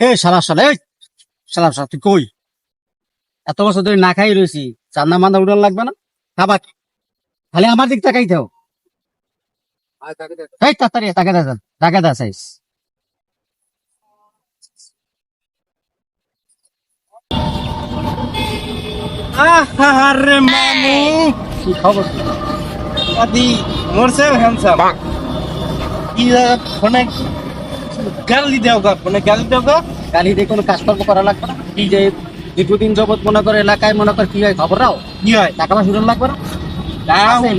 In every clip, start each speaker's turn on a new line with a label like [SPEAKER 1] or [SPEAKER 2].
[SPEAKER 1] এ শালা শালা এই! শালা শালা তুই কই? এত বছর ধরে না খাই রয়েছি চান্না মান্দা উড়ান লাগবে না? খাবার খালি আমার দিক তাকাই থাও এই তাড়াতাড়ি তাকে দা তাকে দা সাইজ
[SPEAKER 2] আরে মামু
[SPEAKER 1] কি খবর?
[SPEAKER 2] আদি মোরসে হ্যান্ডসাম কি ফোনে গালি দেও গা ফোনে গালি দেও গা।
[SPEAKER 1] কালি দিয়ে কোনো কাজকর্ম করা লাগবে না। কি যে দীর্ঘদিন জগৎ মনে করে এলাকায় মনে করে কি হয় খবর রাও?
[SPEAKER 2] কি হয়?
[SPEAKER 1] টাকা পয়সা উড়ান লাগবে না?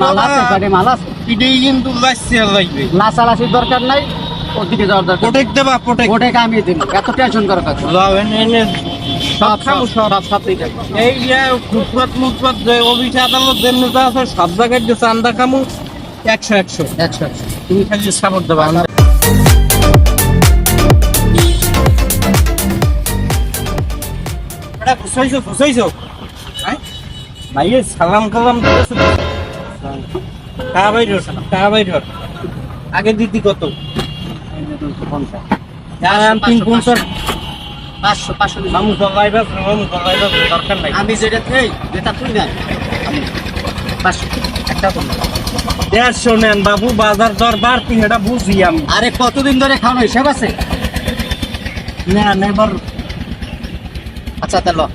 [SPEAKER 1] মাল আছে মাল আছে।
[SPEAKER 2] এটাই কিন্তু লাইসে লাগবে।
[SPEAKER 1] লাসালাসির দরকার নাই। ওদিকে যাওয়ার দরকার
[SPEAKER 2] প্রোটেক্ট দেবা প্রোটেক্ট
[SPEAKER 1] ওটাই আমি দিন এত টেনশন করার কথা
[SPEAKER 2] লাও এনে এনে
[SPEAKER 1] সব সব আছে
[SPEAKER 2] এই যে ফুটপাত মুটপাত যে অফিস আদালত যেমনি যা আছে সব জায়গায় যে চান্দা খামু একশো একশো।
[SPEAKER 1] একশো একশো।
[SPEAKER 2] তুমি খালি সাপোর্ট দেবা এটা ফুসাইছো ফুসাইছো? হ্যাঁ? ভাইয়ে সালাম কালাম দিতেছো টাকা বাইর টাকা বাইর আগে দিদি কত? আমি
[SPEAKER 1] যেটা তুই না
[SPEAKER 2] দেড়শো নেন বাবু বাজার দর বাড়তি এটা বুঝি আমি।
[SPEAKER 1] আরে কতদিন ধরে খাওয়ানো হিসাব আছে?
[SPEAKER 2] নেন এবার
[SPEAKER 1] আচ্ছা তাহলে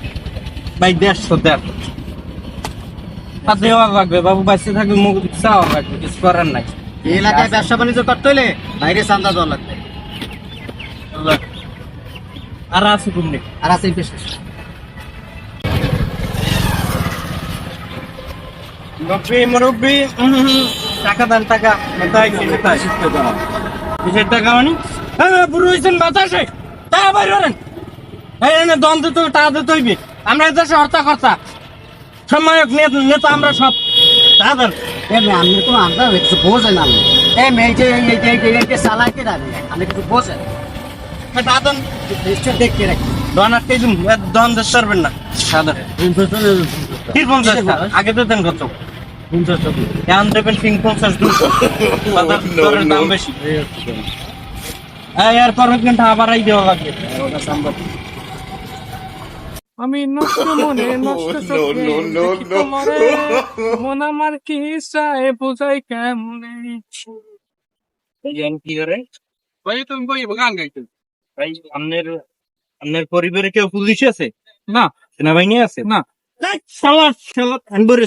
[SPEAKER 2] ভাই দেড়শো দেড় আর দেওয়া লাগবে বাবু বাইসে থাকবে মুখ চাওয়া লাগবে কিছু করার নাই।
[SPEAKER 1] এই এলাকায় ব্যবসা বাণিজ্য করতে হলে বাইরে চান্দা দেওয়া লাগবে।
[SPEAKER 2] আর আছে তুমি
[SPEAKER 1] আর আছে
[SPEAKER 2] মুরব্বী মুরব্বী টাকা দেন টাকা। কিসের টাকা মানে? হ্যাঁ বুড়ো হয়েছেন বাতাসে টাকা বাইর করেন এই এনে দম দিতে হবে, টাকা দিতে হইবে। আমরা এই হর্তা কর্তা সময়ক নেতা- নেতা আমরা সব।
[SPEAKER 1] মেয়ে আপনি কোনো আন্দাজ কিছু বোঝেন আপনি এই যে এই যে এই যে চালায় কে আপনি কিছু বোঝেন
[SPEAKER 2] টাকা দেন
[SPEAKER 1] নিশ্চয় দেখতে রাখি।
[SPEAKER 2] দন আটকে দিন পারবেন না। দেন পঞ্চাশ আগে তো দেন কত? এখন দেবেন তিন পঞ্চাশ দুশো দাম বেশি। এরপর কিন্তু আবার দেওয়া লাগবে
[SPEAKER 3] আমি নষ্ট মনে নষ্ট চোখে মন আমার কি চায় বোঝাই কেমনে?
[SPEAKER 2] কি করে?
[SPEAKER 3] ভাই তুমি বই গান গাইতে?
[SPEAKER 2] ভাই আপনার আপনার পরিবারে কেউ পুলিশ আছে?
[SPEAKER 3] না।
[SPEAKER 2] সেনাবাহিনী আছে?
[SPEAKER 3] না।
[SPEAKER 2] সালাদ সালাদ আনবরে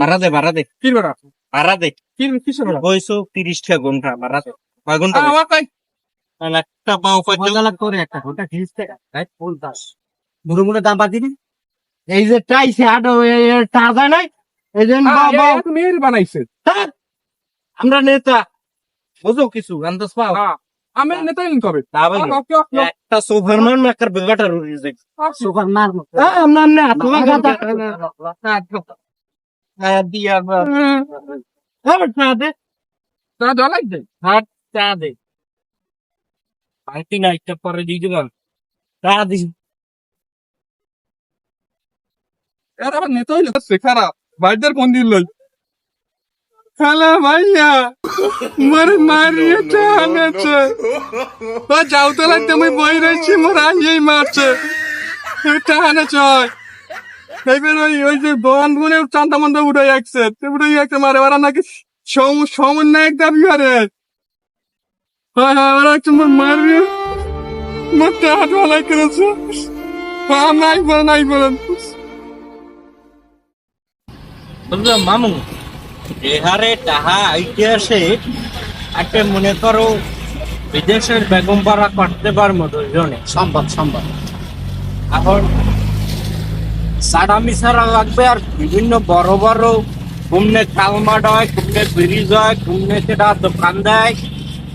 [SPEAKER 2] ভাড়া দে ভাড়া দে।
[SPEAKER 3] কি বড়
[SPEAKER 2] ভাড়া দে।
[SPEAKER 3] কি কিসে বড়
[SPEAKER 2] বয়স তিরিশ টাকা ঘণ্টা ভাড়া দে। কয় ঘণ্টা
[SPEAKER 3] আমার
[SPEAKER 2] একটা পাও পাচ্ছ
[SPEAKER 1] করে একটা ঘণ্টা তিরিশ টাকা পঞ্চাশ মুড়ো মুড়ো দাম বাদ দিবি?
[SPEAKER 2] এই যে টাইছে আডো টাকা নাই এই যে
[SPEAKER 3] বানাইছে।
[SPEAKER 2] আমরা নেতা। বুঝো কিছু আন্দাজ পাও?
[SPEAKER 3] হ্যাঁ আমি নেতা ইন কবে
[SPEAKER 2] একটা সোফার মান মেকার বেগাটার রিজেক্ট
[SPEAKER 1] সুপার
[SPEAKER 2] আমরা না কথা হ্যাঁ দিয়া হ্যাঁ চা দে।
[SPEAKER 3] দেওয়া
[SPEAKER 2] হ্যাঁ চা দে। পার্টি না একটা পরে দিয়ে দিলাম। দিস
[SPEAKER 3] এর আবার নেতা হইল সে খারাপ। ভাইদের ফোন দিল। হ্যালো ভাইয়া মোর মারিয়ে টানেছে ও যাও তো লাগতে আমি বই রয়েছি, মোর আইয়েই মারছে। টানে চয় এইবার ওই যে বন চান্দা মান্দা উঠে যাচ্ছে যাচ্ছে মারে, ওরা নাকি সম সমন্বয় দাবি করে। হ্যাঁ হ্যাঁ ওরা একটু মোর মারবে মোর টাকা ঢালাই করেছে। নাই বলেন নাই বলেন
[SPEAKER 2] মামু যে হারে টাহা ইতিহাসে একটা মনে করো বিদেশের বেগম পাড়া করতে পারব দুজনে
[SPEAKER 1] সম্ভব সম্ভব।
[SPEAKER 2] এখন সাডামি সারা লাগবে আর বিভিন্ন বড় বড় কুমনে কালমাট হয় কুমনে ব্রিজ হয় কুমনে কেডা দোকান দেয়।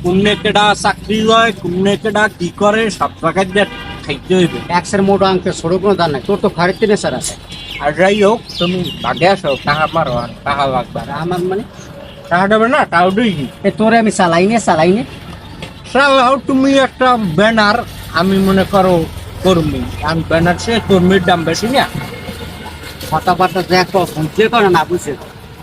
[SPEAKER 2] কুমনে কেডা চাকরি হয় কুমনে কেডা কি করে সব জায়গায় দিয়ে খাইতে হইবে।
[SPEAKER 1] একশের মোটো আঙ্কে ছোট কোনো দান। নাই তোর তো খাড়ির তিনে স্যার আছে।
[SPEAKER 2] আর যাই হোক তুমি ভাগে আসো টাকা মারো আর টাকা লাগবে।
[SPEAKER 1] আমার মানে?
[SPEAKER 2] টাকা দেবে না টাও দুই
[SPEAKER 1] এ তোরে আমি চালাইনে চালাইনে
[SPEAKER 2] সালাও তুমি একটা ব্যানার আমি মনে করো কর্মী। আমি ব্যানার সে কর্মীর দাম বেশি না।
[SPEAKER 1] কথাবার্তা দেখ শুনতে করে না বুঝছে?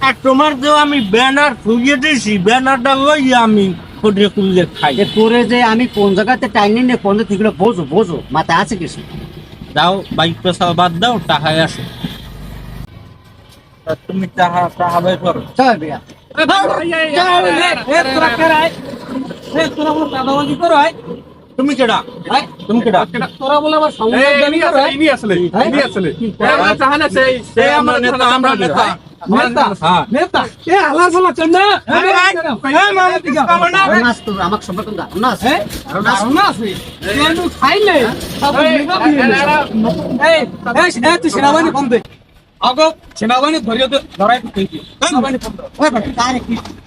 [SPEAKER 2] আর তোমার যে আমি ব্যানার ফুলিয়ে দিয়েছি ব্যানারটা ওই আমি ফটে খুললে খাই
[SPEAKER 1] তোরে যে আমি কোন জায়গাতে টাইনি নে কোন থেকে বোঝো বোঝো মাথায় আছে কিছু
[SPEAKER 2] দাও বাইক পেশা বাদ দাও টাকায় আসো তুমি টাকা টাকা বের করো
[SPEAKER 1] চল বিয়া
[SPEAKER 2] তুমি কেডা তুমি কেডা
[SPEAKER 3] তোরা বলে আবার ইনি আসলে ইনি আসলে আসলে আমরা
[SPEAKER 2] সে আমরা নেতা আমরা নেতা
[SPEAKER 3] নেতা
[SPEAKER 2] হ্যাঁ
[SPEAKER 3] নেতা এ আলা সালা চন্না
[SPEAKER 2] হ্যাঁ মামা
[SPEAKER 1] নাচ তো আমাকে সম্পর্ক দাও নাচ আরো নাচ
[SPEAKER 3] না আছে কেন খাইলে তারপর মেগা দিয়ে এই এই এই তুই সেনাবাহিনী ফোন দে আগো সেনাবাহিনী ধরিয়ে দে ধরাই তুই সেনাবাহিনী ফোন দে
[SPEAKER 1] ওই বেটা তারে কি
[SPEAKER 3] এই সেনাবাহিনী ফোন দে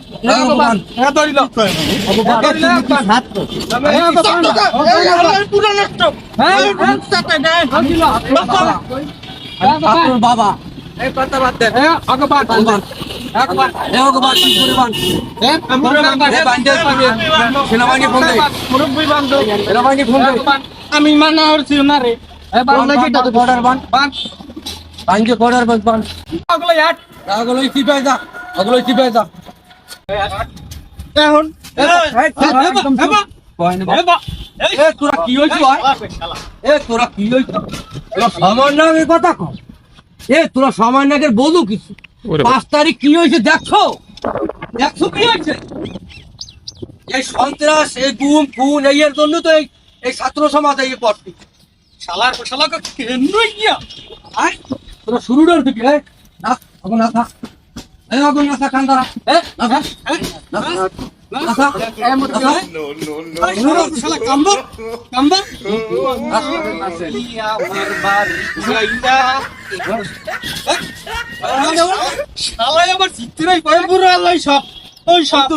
[SPEAKER 4] বাবা।
[SPEAKER 2] আমি মানা করছি না রে।
[SPEAKER 3] বান
[SPEAKER 4] বর্ডার বান
[SPEAKER 3] আগলো ইয়াট
[SPEAKER 4] আগলো চিপাই যা। আগলো চিপাই যা।
[SPEAKER 2] এখন
[SPEAKER 4] তোরা কি হইছ এ তোরা কি হইছ তোরা সামান্য কথা কম এ তোরা সামান্যকের বলু কিছু পাঁচ তারিখ কি হয়েছে দেখছ দেখছ কি হয়েছে এই সন্ত্রাস এই গুম খুন এই এর জন্য তো এই এই ছাত্র সমাজ এই পড়ছে
[SPEAKER 3] শালার শালাকে গিয়া
[SPEAKER 4] আয় তোরা না না থাক না না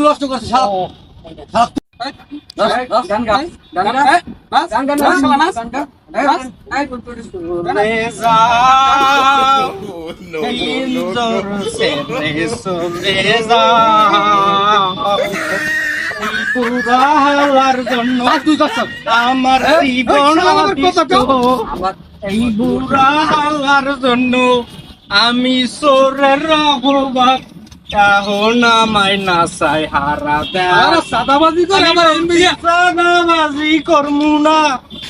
[SPEAKER 4] নষ্ট শালা। শালা গান গা গান গা। গান গা না শালা নাচ গান
[SPEAKER 2] আমার জীবন। এই বুড়ার জন্য আমি সোরের রঘুবাদ এখন আমায় নাচাই হারা দেয়
[SPEAKER 3] সাদাবাজি করে আবার এমবিয়া
[SPEAKER 2] সাদাবাজি করমু না।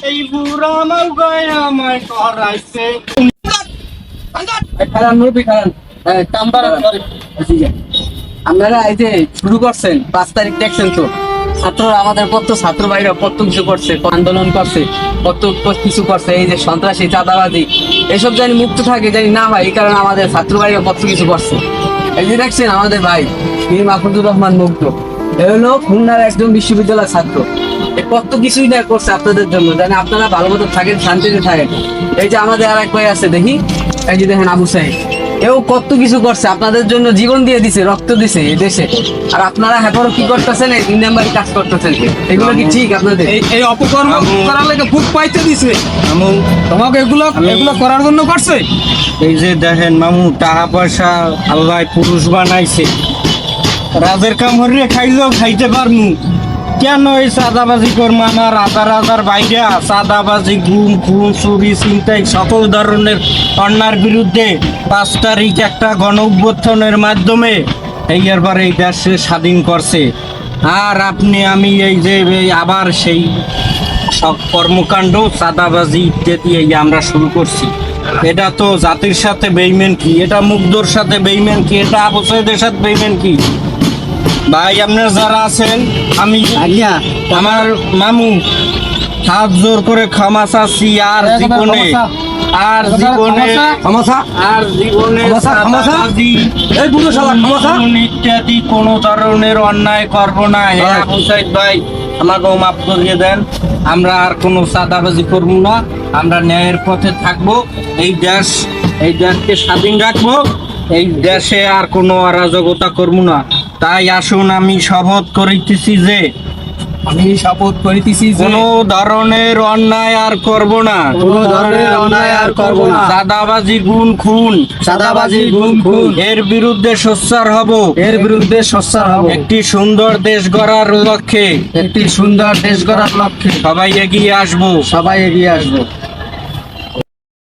[SPEAKER 2] এই বুড়া মাউগায় আমায় করাইছে
[SPEAKER 4] খারান মুরবি খারান আপনারা এই যে শুরু করছেন পাঁচ তারিখ দেখছেন তো? ছাত্ররা আমাদের কত ছাত্র ভাইরা কত কিছু করছে, আন্দোলন করছে কত কিছু করছে, এই যে সন্ত্রাসী, চাঁদাবাজি, এসব জানি মুক্ত থাকে জানি না হয়, এই কারণে আমাদের ছাত্র ভাইরা কত কিছু করছে। এই যে দেখছেন আমাদের ভাই মীর মাহফুজুর রহমান মুক্ত এ হলো খুলনার একজন বিশ্ববিদ্যালয়ের ছাত্র। কত কিছুই না করছে আপনাদের জন্য জানি আপনারা ভালো মতো থাকেন, শান্তিতে থাকেন। এই যে আমাদের আর এক ভাই আছে, দেখি? এই যে দেখেন আবু সাহেব এও কত কিছু করছে আপনাদের জন্য জীবন দিয়ে দিছে রক্ত দিছে এই দেশে। আর আপনারা এখনও কি করতেছেন? এই নাম্বারই কাজ করতেছেন এগুলো কি ঠিক আপনাদের?
[SPEAKER 3] এই এই অপকর্ম করার লাগে ভূত পাইতে দিছে।
[SPEAKER 2] মামু
[SPEAKER 3] তোমাকে এগুলো এগুলো করার জন্য করছে?
[SPEAKER 2] এই যে দেখেন মামু টাকা পয়সা আল্লাহ পুরুষ বানাইছে। রাজের কাম হরিয়ে খাইলেও খাইতে পারমু। কেন এই সাদাবাজি করব? আমার হাজার হাজার বাইরা সাদাবাজি গুম, খুন, চুরি চিন্তাই সকল ধরনের অন্যার বিরুদ্ধে পাঁচ তারিখ একটা গণ অভ্যুত্থানের মাধ্যমে এই এরপর এই দেশে স্বাধীন করছে। আর আপনি, আমি এই যে আবার সেই সব কর্মকাণ্ড, চাঁদাবাজি ইত্যাদি এই আমরা শুরু করছি। এটা তো জাতির সাথে বেইমেন কি? এটা মুগ্ধর সাথে বেইমেন কি? এটা আবু সাথে বেইমেন কি? ভাই আপনার যারা আছেন আমি আমার মামু হাত জোর করে ক্ষমা চাচ্ছি আর জীবনে আর জীবনে আর জীবনে?
[SPEAKER 4] এই বুড়ো শালা
[SPEAKER 2] ইত্যাদি কোন ধরনের অন্যায় করব না। হে
[SPEAKER 4] হ্যাঁ।
[SPEAKER 2] আবু সাইদ ভাই আমাকেও মাফ করিয়ে দেন। আমরা আর কোনো চাঁদাবাজি করব না। আমরা ন্যায়ের পথে থাকব। এই দেশ এই দেশকে স্বাধীন রাখব। এই দেশে আর কোনো অরাজকতা করব না। তাই আসুন আমি শপথ করিতেছি যে
[SPEAKER 4] আমি শপথ করিতেছি যে
[SPEAKER 2] কোনো ধরনের অন্যায় আর করব না।
[SPEAKER 1] কোনো ধরনের অন্যায় আর করব না।
[SPEAKER 2] দাদাবাজি গুণ খুন।
[SPEAKER 1] চাঁদাবাজি গুম খুন।
[SPEAKER 2] এর বিরুদ্ধে সোচ্চার হব।
[SPEAKER 1] এর বিরুদ্ধে সোচ্চার হব।
[SPEAKER 2] একটি সুন্দর দেশ গড়ার লক্ষ্যে।
[SPEAKER 1] একটি সুন্দর দেশ গড়ার লক্ষ্যে।
[SPEAKER 2] সবাই এগিয়ে আসব।
[SPEAKER 1] সবাই এগিয়ে আসব।